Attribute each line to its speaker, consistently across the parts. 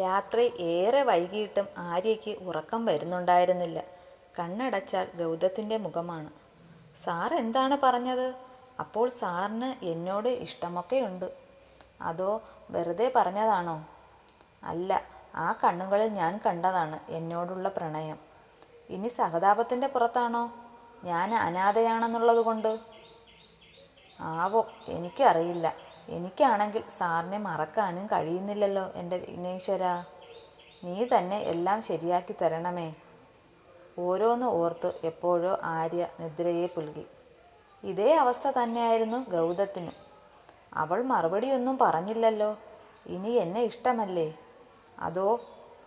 Speaker 1: രാത്രി ഏറെ വൈകിയിട്ടും ആര്യയ്ക്ക് ഉറക്കം വരുന്നുണ്ടായിരുന്നില്ല. കണ്ണടച്ചാൽ ഗൗതത്തിന്റെ മുഖമാണ്. സാർ എന്താണ് പറഞ്ഞത്? അപ്പോൾ സാറിന് എന്നോട് ഇഷ്ടമൊക്കെ ഉണ്ട് അതോ വെറുതെ പറഞ്ഞതാണോ? അല്ല ആ കണ്ണുകളിൽ ഞാൻ കണ്ടതാണ് എന്നോടുള്ള പ്രണയം. ഇനി സഹതാപത്തിന്റെ പുറത്താണോ? ഞാൻ അനാഥയാണെന്നുള്ളത് കൊണ്ട് ആവോ എനിക്കറിയില്ല. എനിക്കാണെങ്കിൽ സാറിനെ മറക്കാനും കഴിയുന്നില്ലല്ലോ എന്റെ വിഘ്നേശ്വര. നീ തന്നെ എല്ലാം ശരിയാക്കി തരണമേ. ഓരോന്ന് ഓർത്ത് എപ്പോഴോ ആര്യ നിദ്രയെ പുൽകി. ഇതേ അവസ്ഥ തന്നെയായിരുന്നു ഗൗതത്തിനും. അവൾ മറുപടിയൊന്നും പറഞ്ഞില്ലല്ലോ. ഇനി എന്നെ ഇഷ്ടമല്ലേ? അതോ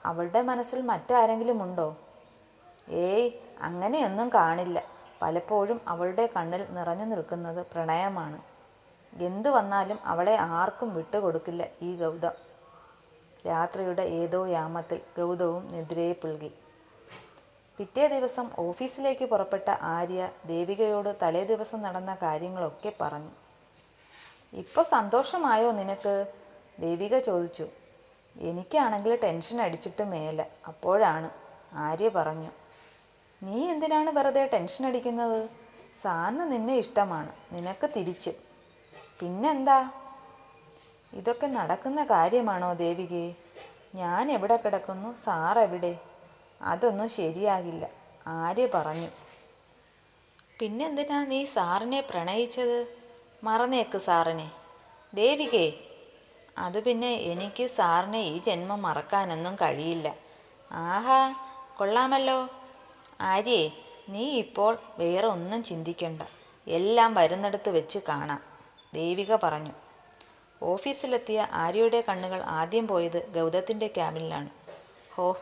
Speaker 1: അവളുടെ മനസ്സിൽ മറ്റാരെങ്കിലും ഉണ്ടോ? ഏയ് അങ്ങനെയൊന്നും കാണില്ല. പലപ്പോഴും അവളുടെ കണ്ണിൽ നിറഞ്ഞു നിൽക്കുന്നത് പ്രണയമാണ്. എന്തു വന്നാലും അവളെ ആർക്കും വിട്ടുകൊടുക്കില്ല ഈ ഗൗതം. രാത്രിയുടെ ഏതോ യാമത്തിൽ ഗൗതവും നിദ്രയെ പുൽകി. പിറ്റേ ദിവസം ഓഫീസിലേക്ക് പുറപ്പെട്ട ആര്യ ദേവികയോട് തലേ ദിവസം നടന്ന കാര്യങ്ങളൊക്കെ പറഞ്ഞു. ഇപ്പോൾ സന്തോഷമായോ നിനക്ക്? ദേവിക ചോദിച്ചു. എനിക്കാണെങ്കിൽ ടെൻഷൻ അടിച്ചിട്ട് മേല. അപ്പോഴാണ് ആര്യ പറഞ്ഞു. നീ എന്തിനാണ് വെറുതെ ടെൻഷൻ അടിക്കുന്നത്? സാറിന് നിന്നെ ഇഷ്ടമാണ്. നിനക്ക് തിരിച്ച്. പിന്നെന്താ? ഇതൊക്കെ നടക്കുന്ന കാര്യമാണോ ദേവികേ? ഞാൻ എവിടെ കിടക്കുന്നു? സാറെവിടെ അതൊന്നും ശരിയാകില്ല. ആര്യ പറഞ്ഞു. പിന്നെന്തിനാ നീ സാറിനെ പ്രണയിച്ചത്? മറന്നേക്ക് സാറിനെ. ദേവികേ അത് പിന്നെ എനിക്ക് സാറിനെ ഈ ജന്മം മറക്കാനൊന്നും കഴിയില്ല. ആഹാ കൊള്ളാമല്ലോ. ആര്യേ നീ ഇപ്പോൾ വേറെ ഒന്നും ചിന്തിക്കണ്ട. എല്ലാം വരുന്നിടത്ത് വെച്ച് കാണാം. ദേവിക പറഞ്ഞു. ഓഫീസിലെത്തിയ ആര്യയുടെ കണ്ണുകൾ ആദ്യം പോയത് ഗൗതത്തിന്റെ ക്യാബിനിലാണ്. ഹോ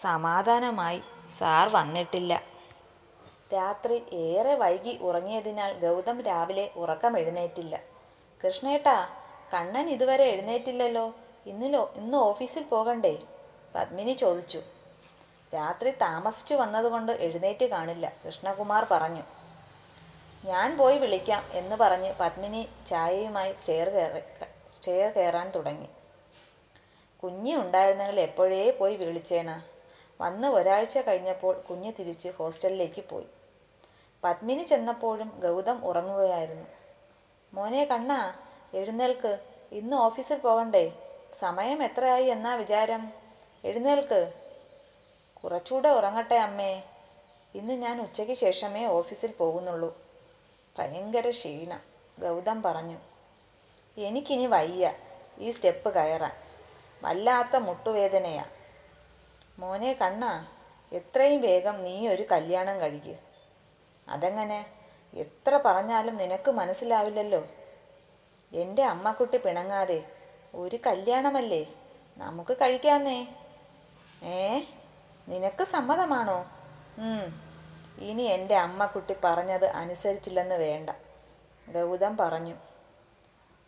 Speaker 1: സമാധാനമായി. സാർ വന്നിട്ടില്ല. രാത്രി ഏറെ വൈകി ഉറങ്ങിയതിനാൽ ഗൗതം രാവിലെ ഉറക്കം എഴുന്നേറ്റില്ല. കൃഷ്ണേട്ടാ കണ്ണൻ ഇതുവരെ എഴുന്നേറ്റില്ലല്ലോ. ഇന്നിലോ ഇന്ന് ഓഫീസിൽ പോകണ്ടേ? പത്മിനി ചോദിച്ചു. രാത്രി താമസിച്ചു വന്നതുകൊണ്ട് എഴുന്നേറ്റ് കാണില്ല കൃഷ്ണകുമാർ പറഞ്ഞു. ഞാൻ പോയി വിളിക്കാം എന്ന് പറഞ്ഞ് പത്മിനി ചായയുമായി സ്റ്റെയർ കയറി സ്റ്റെയർ കയറാൻ തുടങ്ങി. കുഞ്ഞി ഉണ്ടായിരുന്നെങ്കിൽ എപ്പോഴേ പോയി വിളിച്ചേണ വന്ന് ഒരാഴ്ച കഴിഞ്ഞപ്പോൾ കുഞ്ഞ് തിരിച്ച് ഹോസ്റ്റലിലേക്ക് പോയി. പത്മിനി ചെന്നപ്പോഴും ഗൗതം ഉറങ്ങുകയായിരുന്നു. മോനെ കണ്ണാ എഴുന്നേൽക്ക്. ഇന്ന് ഓഫീസിൽ പോകണ്ടേ? സമയം എത്രയായി എന്നാ വിചാരം? എഴുന്നേൽക്ക്. കുറച്ചുകൂടെ ഉറങ്ങട്ടെ അമ്മേ. ഇന്ന് ഞാൻ ഉച്ചയ്ക്ക് ശേഷമേ ഓഫീസിൽ പോകുന്നുള്ളൂ. ഭയങ്കര ക്ഷീണം. ഗൗതം പറഞ്ഞു എനിക്കിനി വയ്യ ഈ സ്റ്റെപ്പ് കയറാൻ. വല്ലാത്ത മുട്ടുവേദനയാ. മോനെ കണ്ണാ എത്രയും വേഗം നീ ഒരു കല്യാണം കഴിക്കുക അതെങ്ങനെ? എത്ര പറഞ്ഞാലും നിനക്ക് മനസ്സിലാവില്ലല്ലോ. എന്റെ അമ്മക്കുട്ടി പിണങ്ങാതെ ഒരു കല്യാണമല്ലേ? നമുക്ക് കഴിക്കാന്നേ. ഏ? നിനക്ക് സമ്മതമാണോ. ഇനി എന്റെ അമ്മക്കുട്ടി പറഞ്ഞത് അനുസരിച്ചില്ലെന്ന് വേണ്ട. ഗൗതം പറഞ്ഞു.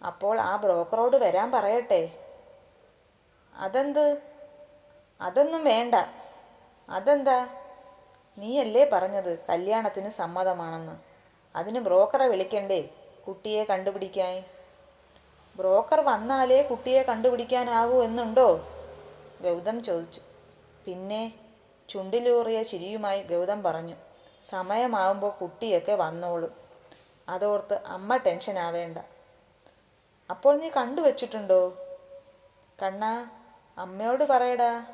Speaker 1: അപ്പോൾ ആ ബ്രോക്കറോട് വരാൻ പറയട്ടെ? അതെന്ത്? അതൊന്നും വേണ്ട. അതെന്താ? നീയല്ലേ പറഞ്ഞത് കല്യാണത്തിന് സമ്മതമാണെന്ന്. അതിന് ബ്രോക്കറെ വിളിക്കണ്ടേ കുട്ടിയെ കണ്ടുപിടിക്കാൻ? ബ്രോക്കർ വന്നാലേ കുട്ടിയെ കണ്ടുപിടിക്കാനാവൂ എന്നുണ്ടോ? ഗൗതം ചോദിച്ചു. പിന്നെ ചുണ്ടിലൂറിയ ചിരിയുമായി ഗൗതം പറഞ്ഞു. സമയമാവുമ്പോൾ കുട്ടിയൊക്കെ വന്നോളും. അതോർത്ത് അമ്മ ടെൻഷൻ ആവേണ്ട. അപ്പോൾ നീ കണ്ടുവച്ചിട്ടുണ്ടോ കണ്ണാ അമ്മയോട് പറയടാ.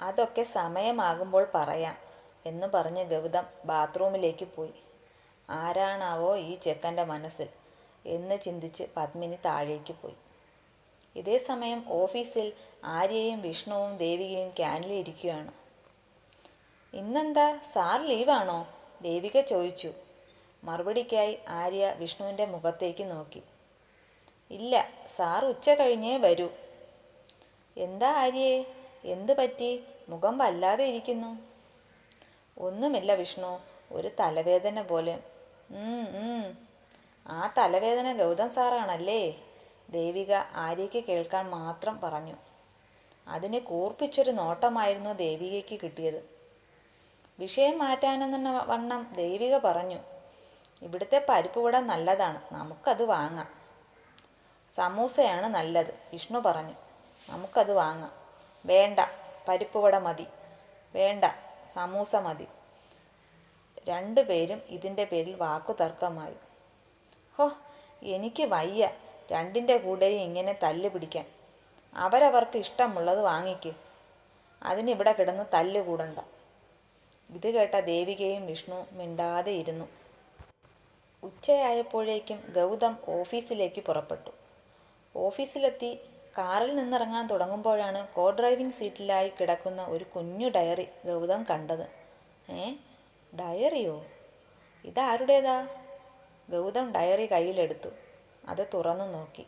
Speaker 1: അതൊക്കെ സമയമാകുമ്പോൾ പറയാം എന്ന് പറഞ്ഞ് ഗൗതം ബാത്റൂമിലേക്ക് പോയി. ആരാണാവോ ഈ ചെക്കന്റെ മനസ്സിൽ എന്ന് ചിന്തിച്ച് പത്മിനി താഴേക്ക് പോയി. ഇതേ സമയം ഓഫീസിൽ ആര്യയും വിഷ്ണുവും ദേവികയും ക്യാനിലിരിക്കുകയാണ് ഇന്നെന്താ? സാർ ലീവാണോ? ദേവിക ചോദിച്ചു. മറുപടിക്കായി ആര്യ വിഷ്ണുവിന്റെ മുഖത്തേക്ക് നോക്കി. ഇല്ല സാർ ഉച്ച കഴിഞ്ഞേ വരൂ. എന്താ ആര്യേ? എന്ത് പറ്റി? മുഖം വല്ലാതെ ഇരിക്കുന്നു. ഒന്നുമില്ല വിഷ്ണു ഒരു തലവേദന പോലെ. ആ തലവേദന ഗൗതം സാറാണല്ലേ? ദേവിക ആര്യയ്ക്ക് കേൾക്കാൻ മാത്രം പറഞ്ഞു. അതിന് കൂർപ്പിച്ചൊരു നോട്ടമായിരുന്നു ദേവികയ്ക്ക് കിട്ടിയത്. വിഷയം മാറ്റാനെന്ന വണ്ണം ദൈവിക പറഞ്ഞു. ഇവിടുത്തെ പരിപ്പ് വട നല്ലതാണ്. നമുക്കത് വാങ്ങാം. സമൂസയാണ് നല്ലത് വിഷ്ണു പറഞ്ഞു. നമുക്കത് വാങ്ങാം. വേണ്ട പരിപ്പ് വട മതി. വേണ്ട സമൂസ മതി. രണ്ടുപേരും ഇതിന്റെ പേരിൽ വാക്കുതർക്കമായി. ഹോ എനിക്ക് വയ്യ രണ്ടിന്റെ കൂടെയും ഇങ്ങനെ തല്ല് പിടിക്കാൻ. അവരവർക്ക് ഇഷ്ടമുള്ളത് വാങ്ങിക്ക്. അതിനിവിടെ കിടന്ന് തല്ല് കൂടണ്ട. ഇത് കേട്ട ദേവികയും വിഷ്ണു മിണ്ടാതെ ഇരുന്നു. ഉച്ചയായപ്പോഴേക്കും ഗൗതം ഓഫീസിലേക്ക് പുറപ്പെട്ടു. ഓഫീസിലെത്തി കാറിൽ നിന്നിറങ്ങാൻ തുടങ്ങുമ്പോഴാണ് കോ ഡ്രൈവിംഗ് സീറ്റിലായി കിടക്കുന്ന ഒരു കുഞ്ഞു ഡയറി ഗൗതം കണ്ടത്. ഏ? ഡയറിയോ? ഇതാരുടേതാ? ഗൗതം ഡയറി കയ്യിലെടുത്തു. അത് തുറന്നു നോക്കി.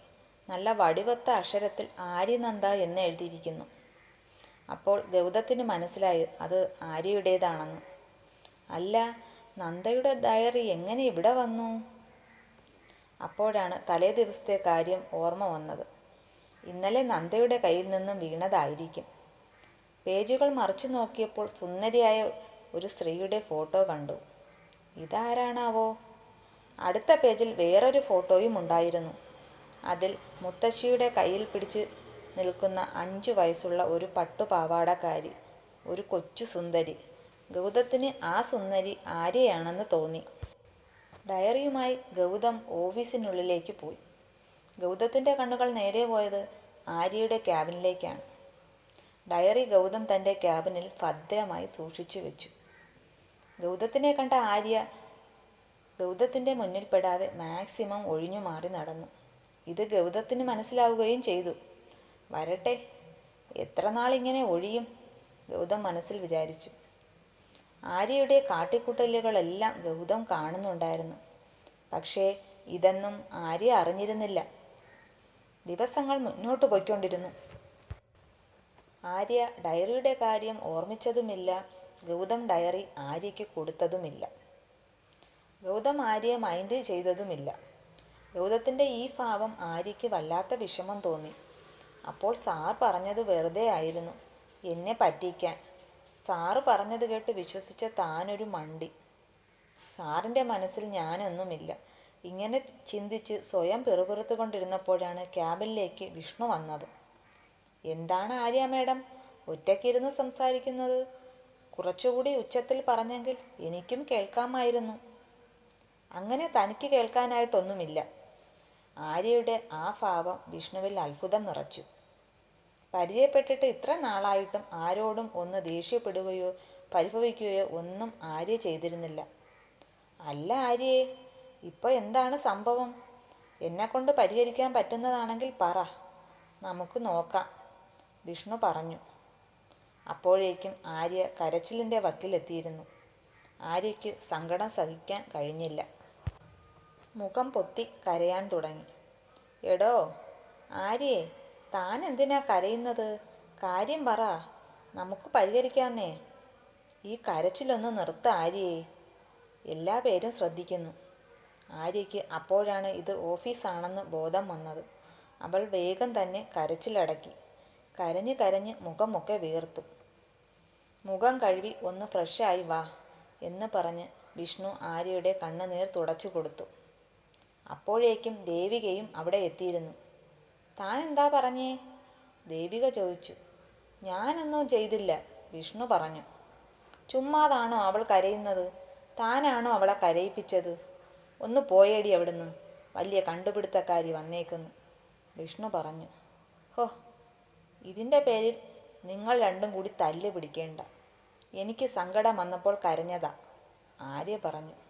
Speaker 1: നല്ല വടിവത്ത അക്ഷരത്തിൽ ആര്യനന്ദ എന്ന് എഴുതിയിരിക്കുന്നു. അപ്പോൾ ഗൗതത്തിന് മനസ്സിലായി അത് ആര്യയുടേതാണെന്ന്. അല്ല നന്ദയുടെ ഡയറി എങ്ങനെ ഇവിടെ വന്നു? അപ്പോഴാണ് തലേ ദിവസത്തെ കാര്യം ഓർമ്മ വന്നത്. ഇന്നലെ നന്ദയുടെ കയ്യിൽ നിന്നും വീണതായിരിക്കും. പേജുകൾ മറിച്ചു നോക്കിയപ്പോൾ സുന്ദരിയായ ഒരു സ്ത്രീയുടെ ഫോട്ടോ കണ്ടു. ഇതാരാണാവോ? അടുത്ത പേജിൽ വേറൊരു ഫോട്ടോയും ഉണ്ടായിരുന്നു. അതിൽ മുത്തശ്ശിയുടെ കയ്യിൽ പിടിച്ച് നിൽക്കുന്ന അഞ്ചു വയസ്സുള്ള ഒരു പട്ടുപാവാടക്കാരി ഒരു കൊച്ചു സുന്ദരി. ഗൗതത്തിന് ആ സുന്ദരി ആര്യയാണെന്ന് തോന്നി. ഡയറിയുമായി ഗൗതം ഓഫീസിനുള്ളിലേക്ക് പോയി. ഗൗതത്തിന്റെ കണ്ണുകൾ നേരെ പോയത് ആര്യയുടെ ക്യാബിനിലേക്കാണ്. ഡയറി ഗൗതം തന്റെ ക്യാബിനിൽ ഭദ്രമായി സൂക്ഷിച്ചു വെച്ചു. ഗൗതത്തിനെ കണ്ട ആര്യ ഗൗതത്തിന്റെ മുന്നിൽപ്പെടാതെ മാക്സിമം ഒഴിഞ്ഞു മാറി നടന്നു. ഇത് ഗൗതത്തിന് മനസ്സിലാവുകയും ചെയ്തു. വരട്ടെ. എത്ര നാളിങ്ങനെ ഒഴിയും? ഗൗതം മനസ്സിൽ വിചാരിച്ചു. ആര്യയുടെ കാട്ടിക്കൂട്ടലുകളെല്ലാം ഗൗതം കാണുന്നുണ്ടായിരുന്നു. പക്ഷേ ഇതൊന്നും ആര്യ അറിഞ്ഞിരുന്നില്ല. ദിവസങ്ങൾ മുന്നോട്ട് പോയിക്കൊണ്ടിരുന്നു. ആര്യ ഡയറിയുടെ കാര്യം ഓർമ്മിച്ചതുമില്ല. ഗൗതം ഡയറി ആര്യയ്ക്ക് കൊടുത്തതുമില്ല. ഗൗതം ആര്യയെ മൈൻഡ് ചെയ്തതുമില്ല. ഗൗതത്തിന്റെ ഈ ഭാവം ആര്യയ്ക്ക് വല്ലാത്ത വിഷമം തോന്നി. അപ്പോൾ സാർ പറഞ്ഞത് വെറുതെ ആയിരുന്നു. എന്നെ പറ്റിക്കാൻ. സാറ് പറഞ്ഞത് കേട്ട് വിശ്വസിച്ച താനൊരു മണ്ടി. സാറിന്റെ മനസ്സിൽ ഞാനൊന്നുമില്ല. ഇങ്ങനെ ചിന്തിച്ച് സ്വയം പിറുപിറുത്തു കൊണ്ടിരുന്നപ്പോഴാണ് ക്യാബിനിലേക്ക് വിഷ്ണു വന്നത്. എന്താണ് ആര്യ മേഡം? ഒറ്റയ്ക്കിരുന്ന് സംസാരിക്കുന്നത്? കുറച്ചുകൂടി ഉച്ചത്തിൽ പറഞ്ഞെങ്കിൽ എനിക്കും കേൾക്കാമായിരുന്നു. അങ്ങനെ തനിക്ക് കേൾക്കാനായിട്ടൊന്നുമില്ല. ആര്യയുടെ ആ ഭാവം വിഷ്ണുവിൽ അത്ഭുതം നിറച്ചു. പരിചയപ്പെട്ടിട്ട് ഇത്ര നാളായിട്ടും ആരോടും ഒന്ന് ദേഷ്യപ്പെടുകയോ പരിഭവിക്കുകയോ ഒന്നും ആര്യ ചെയ്തിരുന്നില്ല. അല്ല ആര്യേ ഇപ്പോൾ എന്താണ് സംഭവം? എന്നെക്കൊണ്ട് പരിഹരിക്കാൻ പറ്റുന്നതാണെങ്കിൽ പറ. നമുക്ക് നോക്കാം. വിഷ്ണു പറഞ്ഞു. അപ്പോഴേക്കും ആര്യ കരച്ചിലിന്റെ വക്കിലെത്തിയിരുന്നു. ആര്യയ്ക്ക് സങ്കടം സഹിക്കാൻ കഴിഞ്ഞില്ല. മുഖം പൊത്തി കരയാൻ തുടങ്ങി. എടോ ആര്യേ താൻ എന്തിനാ കരയുന്നത്? കാര്യം പറ നമുക്ക് പരിഹരിക്കാന്നേ. ഈ കരച്ചിലൊന്ന് നിർത്ത ആര്യേ. എല്ലാ പേരും ശ്രദ്ധിക്കുന്നു. ആര്യയ്ക്ക് അപ്പോഴാണ് ഇത് ഓഫീസാണെന്ന് ബോധം വന്നത്. അവൾ വേഗം തന്നെ കരച്ചിലടക്കി. കരഞ്ഞ് കരഞ്ഞ് മുഖമൊക്കെ വീർത്തു മുഖം കഴുകി ഒന്ന് ഫ്രഷായി വാ എന്ന് പറഞ്ഞ് വിഷ്ണു ആര്യയുടെ കണ്ണുനീർ തുടച്ചു കൊടുത്തു. അപ്പോഴേക്കും ദേവികയും അവിടെ എത്തിയിരുന്നു. താൻ എന്താ പറഞ്ഞേ? ദേവിക ചോദിച്ചു. ഞാനൊന്നും ചെയ്തില്ല വിഷ്ണു പറഞ്ഞു. ചുമ്മാതാണോ അവൾ കരയുന്നത്? താനാണോ അവളെ കരയിപ്പിച്ചത്? ഒന്ന് പോയേടി അവിടുന്ന്. വലിയ കണ്ടുപിടുത്തക്കാരി വന്നേക്കുന്നു വിഷ്ണു പറഞ്ഞു. ഹോ ഇതിന്റെ പേരിൽ നിങ്ങൾ രണ്ടും കൂടി തല്ല് പിടിക്കേണ്ട. എനിക്ക് സങ്കടം വന്നപ്പോൾ കരഞ്ഞതാ ആര്യ പറഞ്ഞു.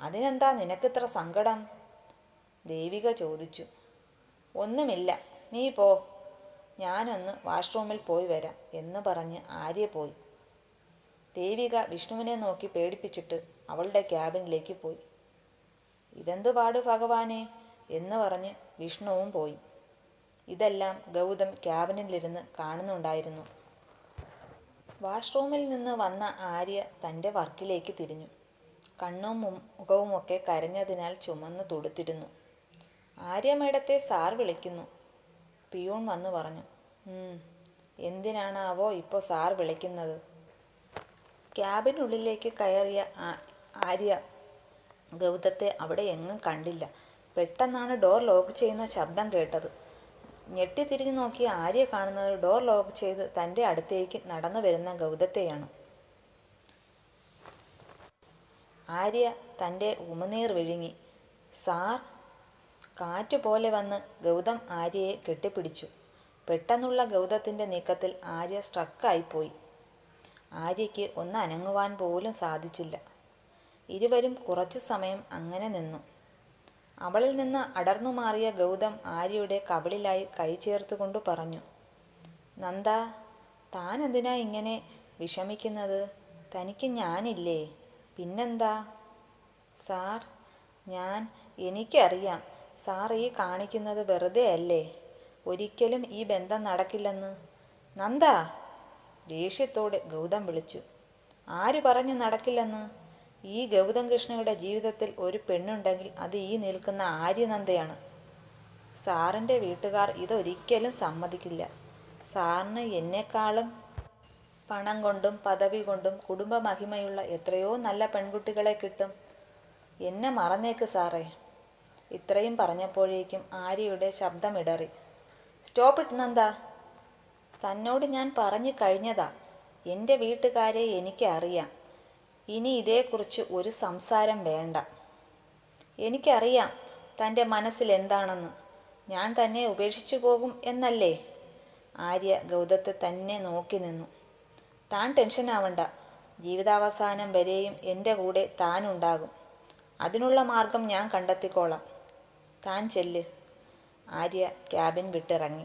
Speaker 1: അതിനെന്താ നിനക്കിത്ര സങ്കടം? ദേവിക ചോദിച്ചു. ഒന്നുമില്ല നീ പോ. ഞാനൊന്ന് വാഷ്റൂമിൽ പോയി വരാം എന്ന് പറഞ്ഞ് ആര്യ പോയി. ദേവിക വിഷ്ണുവിനെ നോക്കി പേടിപ്പിച്ചിട്ട് അവളുടെ ക്യാബിനിലേക്ക് പോയി. ഇതെന്തു പാട് ഭഗവാനെ? എന്ന് പറഞ്ഞ് വിഷ്ണുവും പോയി. ഇതെല്ലാം ഗൗതം ക്യാബിനിലിരുന്ന് കാണുന്നുണ്ടായിരുന്നു. വാഷ്റൂമിൽ നിന്ന് വന്ന ആര്യ തന്റെ വർക്കിലേക്ക് തിരിഞ്ഞു. കണ്ണും മുഖവുമൊക്കെ കരഞ്ഞതിനാൽ ചുമന്ന് തൊടുത്തിരുന്നു. ആര്യ മേഡത്തെ സാർ വിളിക്കുന്നു. പിയൂൺ വന്ന് പറഞ്ഞു. "ഉം, എന്തിനാണാവോ ഇപ്പോൾ സാർ വിളിക്കുന്നത്? ക്യാബിനുള്ളിലേക്ക് കയറിയ ആര്യ ഗൗതത്തെ അവിടെ എങ്ങും കണ്ടില്ല. പെട്ടെന്നാണ് ഡോർ ലോക്ക് ചെയ്യുന്ന ശബ്ദം കേട്ടത്. ഞെട്ടിത്തിരിഞ്ഞു നോക്കി ആര്യ കാണുന്നത് ഡോർ ലോക്ക് ചെയ്ത് തന്റെ അടുത്തേക്ക് നടന്നു വരുന്ന ഗൗതത്തെയാണ്. ആര്യ തന്റെ ഉമനീർ വിഴുങ്ങി. സാർ കാറ്റ് പോലെ വന്ന് ഗൗതം ആര്യയെ കെട്ടിപ്പിടിച്ചു. പെട്ടെന്നുള്ള ഗൗതത്തിന്റെ നീക്കത്തിൽ ആര്യ സ്ട്രക്കായിപ്പോയി ആര്യയ്ക്ക് ഒന്ന് അനങ്ങുവാൻ പോലും സാധിച്ചില്ല. ഇരുവരും കുറച്ചു സമയം അങ്ങനെ നിന്നു. അവളിൽ നിന്ന് അടർന്നു മാറിയ ഗൗതം ആര്യയുടെ കവിളിലായി കൈ ചേർത്തുകൊണ്ട് പറഞ്ഞു നന്ദ താൻ എന്തിനാ ഇങ്ങനെ വിഷമിക്കുന്നത്? തനിക്ക് ഞാനില്ലേ? പിന്നെന്താ? സാർ ഞാൻ എനിക്കറിയാം സാർ ഈ കാണിക്കുന്നത് വെറുതെ അല്ലേ? ഒരിക്കലും ഈ ബന്ധം നടക്കില്ലെന്ന്. നന്ദ! ദേഷ്യത്തോടെ ഗൗതം വിളിച്ചു. ആര് പറഞ്ഞു നടക്കില്ലെന്ന്? ഈ ഗൗതം കൃഷ്ണയുടെ ജീവിതത്തിൽ ഒരു പെണ്ണുണ്ടെങ്കിൽ അത് ഈ നിൽക്കുന്ന ആര്യനന്ദയാണ്. സാറിന്റെ വീട്ടുകാർ ഇതൊരിക്കലും സമ്മതിക്കില്ല. സാറിന് എന്നെക്കാളും പണം കൊണ്ടും പദവി കൊണ്ടും കുടുംബ മഹിമയുള്ള എത്രയോ നല്ല പെൺകുട്ടികളെ കിട്ടും. എന്നെ മറന്നേക്ക് സാറേ. ഇത്രയും പറഞ്ഞപ്പോഴേക്കും ആര്യയുടെ ശബ്ദമിടറി. സ്റ്റോപ്പ് ഇട്ട് നന്ദ. തന്നോട് ഞാൻ പറഞ്ഞു കഴിഞ്ഞതാ. എന്റെ വീട്ടുകാരെ എനിക്കറിയാം. ഇനി ഇതേക്കുറിച്ച് ഒരു സംസാരം വേണ്ട. എനിക്കറിയാം തന്റെ മനസ്സിൽ എന്താണെന്ന്. ഞാൻ തന്നെ ഉപേക്ഷിച്ചു പോകും എന്നല്ലേ? ആര്യ ഗൗതത്തെ തന്നെ നോക്കി നിന്നു. താൻ ടെൻഷൻ ആവണ്ട ജീവിതാവസാനം വരെയും എന്റെ കൂടെ താനുണ്ടാകും അതിനുള്ള മാർഗം ഞാൻ കണ്ടെത്തിക്കോളാം. താൻ ചെല്ല്. ആര്യ ക്യാബിൻ വിട്ടിറങ്ങി.